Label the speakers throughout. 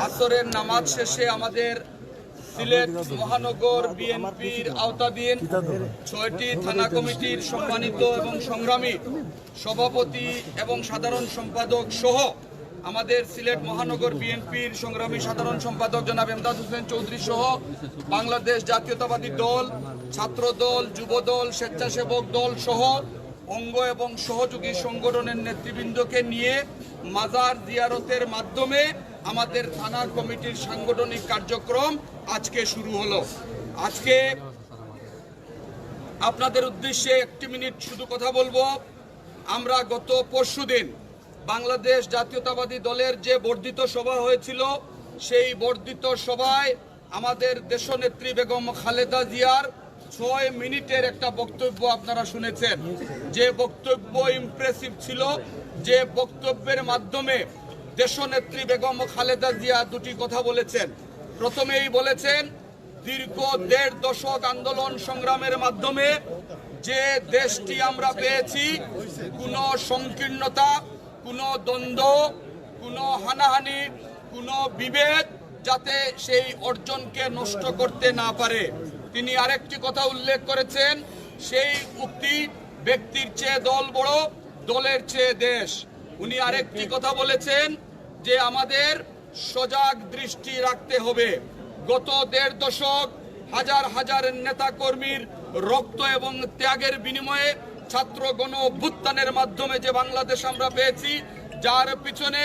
Speaker 1: আসরের নামাজ শেষে আমাদের সিলেট মহানগর বিএনপির আওতাধীন ছয়টি থানা কমিটির সম্মানিত এবং সংগ্রামী সভাপতি এবং সাধারণ সম্পাদক সহ আমাদের সিলেট মহানগর বিএনপির সংগ্রামী সাধারণ সম্পাদক জনাব এমদাদ হোসেন চৌধুরী সহ বাংলাদেশ জাতীয়তাবাদী দল ছাত্র দল যুব স্বেচ্ছাসেবক দল সহ অঙ্গ এবং সহযোগী সংগঠনের নেতৃবৃন্দকে নিয়ে মাজার জিয়ারতের মাধ্যমে আমাদের থানা কমিটির সাংগঠনিক কার্যক্রম আজকে শুরু হলো। আজকে আপনাদের উদ্দেশ্যে একটি মিনিট শুধু কথা বলব। আমরা গত পরশুদিন বাংলাদেশ জাতীয়তাবাদী দলের যে বর্ধিত সভা হয়েছিল, সেই বর্ধিত সভায় আমাদের দেশনেত্রী বেগম খালেদা জিয়ার ছয় মিনিটের একটা বক্তব্য আপনারা শুনেছেন। যে বক্তব্য ইমপ্রেসিভ ছিল, যে বক্তব্যের মাধ্যমে দেশনেত্রী বেগম খালেদা জিয়া দুটি কথা বলেছেন। প্রথমেই বলেছেন, দীর্ঘ দেড় দশক আন্দোলন সংগ্রামের মাধ্যমে যে দেশটি আমরা পেয়েছি, কোনো সংকীর্ণতা, কোনো দ্বন্দ্ব, কোনো হানাহানি, কোনো বিভেদ যাতে সেই অর্জনকে নষ্ট করতে না পারে। তিনি আরেকটি কথা উল্লেখ করেছেন, সেই উক্তি ব্যক্তির চেয়ে দল বড়, দলের চেয়ে দেশ। উনি আরেকটি কথা বলেছেন যে আমাদের সজাগ দৃষ্টি রাখতে হবে। গত দেড় দশক হাজার হাজার নেতা কর্মীর রক্ত এবং ত্যাগের বিনিময়ে ছাত্র গণ অভ্যুত্থানের মাধ্যমে যে বাংলাদেশ আমরা পেয়েছি, যার পিছনে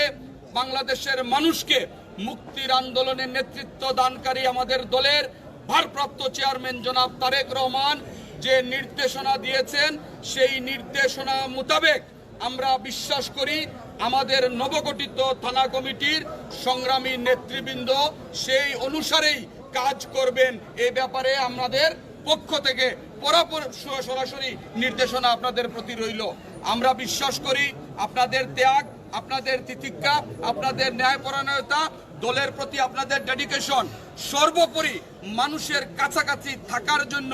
Speaker 1: বাংলাদেশের মানুষকে মুক্তির আন্দোলনে নেতৃত্ব দানকারী আমাদের দলের ভারপ্রাপ্ত চেয়ারম্যান জনাব তারেক রহমান যে নির্দেশনা দিয়েছেন, সেই নির্দেশনা মোতাবেক আমরা বিশ্বাস করি আমাদের নবগঠিত থানা কমিটির সংগ্রামী নেতৃবৃন্দ সেই অনুসারেই কাজ করবেন। এই ব্যাপারে আমাদের পক্ষ থেকে পরাপর সরাসরি নির্দেশনা আপনাদের প্রতি রইল। আমরা বিশ্বাস করি আপনাদের ত্যাগ, আপনাদের তিতিক্ষা, আপনাদের ন্যায়পরায়ণতা, দলের প্রতি আপনাদের ডেডিকেশন সর্বোপরি মানুষের কাছাকাছি থাকার জন্য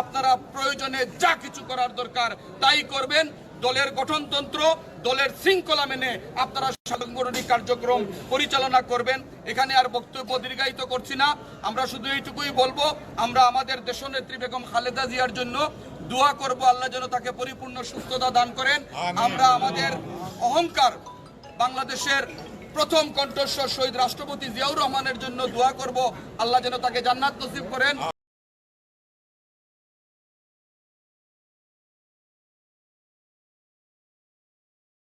Speaker 1: আপনারা প্রয়োজনে যা কিছু করার দরকার তাই করবেন। দলের গঠনতন্ত্র দলের শৃঙ্খলা মেনে আপনারা সাংগঠনিক কার্যক্রম পরিচালনা করবেন। এখানে আর বক্তব্য দীর্ঘায়িত করছি না। আমরা শুধু এইটুকুই বলব আমরা আমাদের দেশনেত্রী বেগম খালেদা জিয়ার জন্য দোয়া করব আল্লাহ যেন তাকে পরিপূর্ণ সুস্থতা দান করেন। আমরা আমাদের অহংকার বাংলাদেশের প্রথম কণ্ঠস্বর শহীদ রাষ্ট্রপতি জিয়াউর রহমানের জন্য দোয়া করব আল্লাহ যেন তাকে জান্নাত নসিব করেন।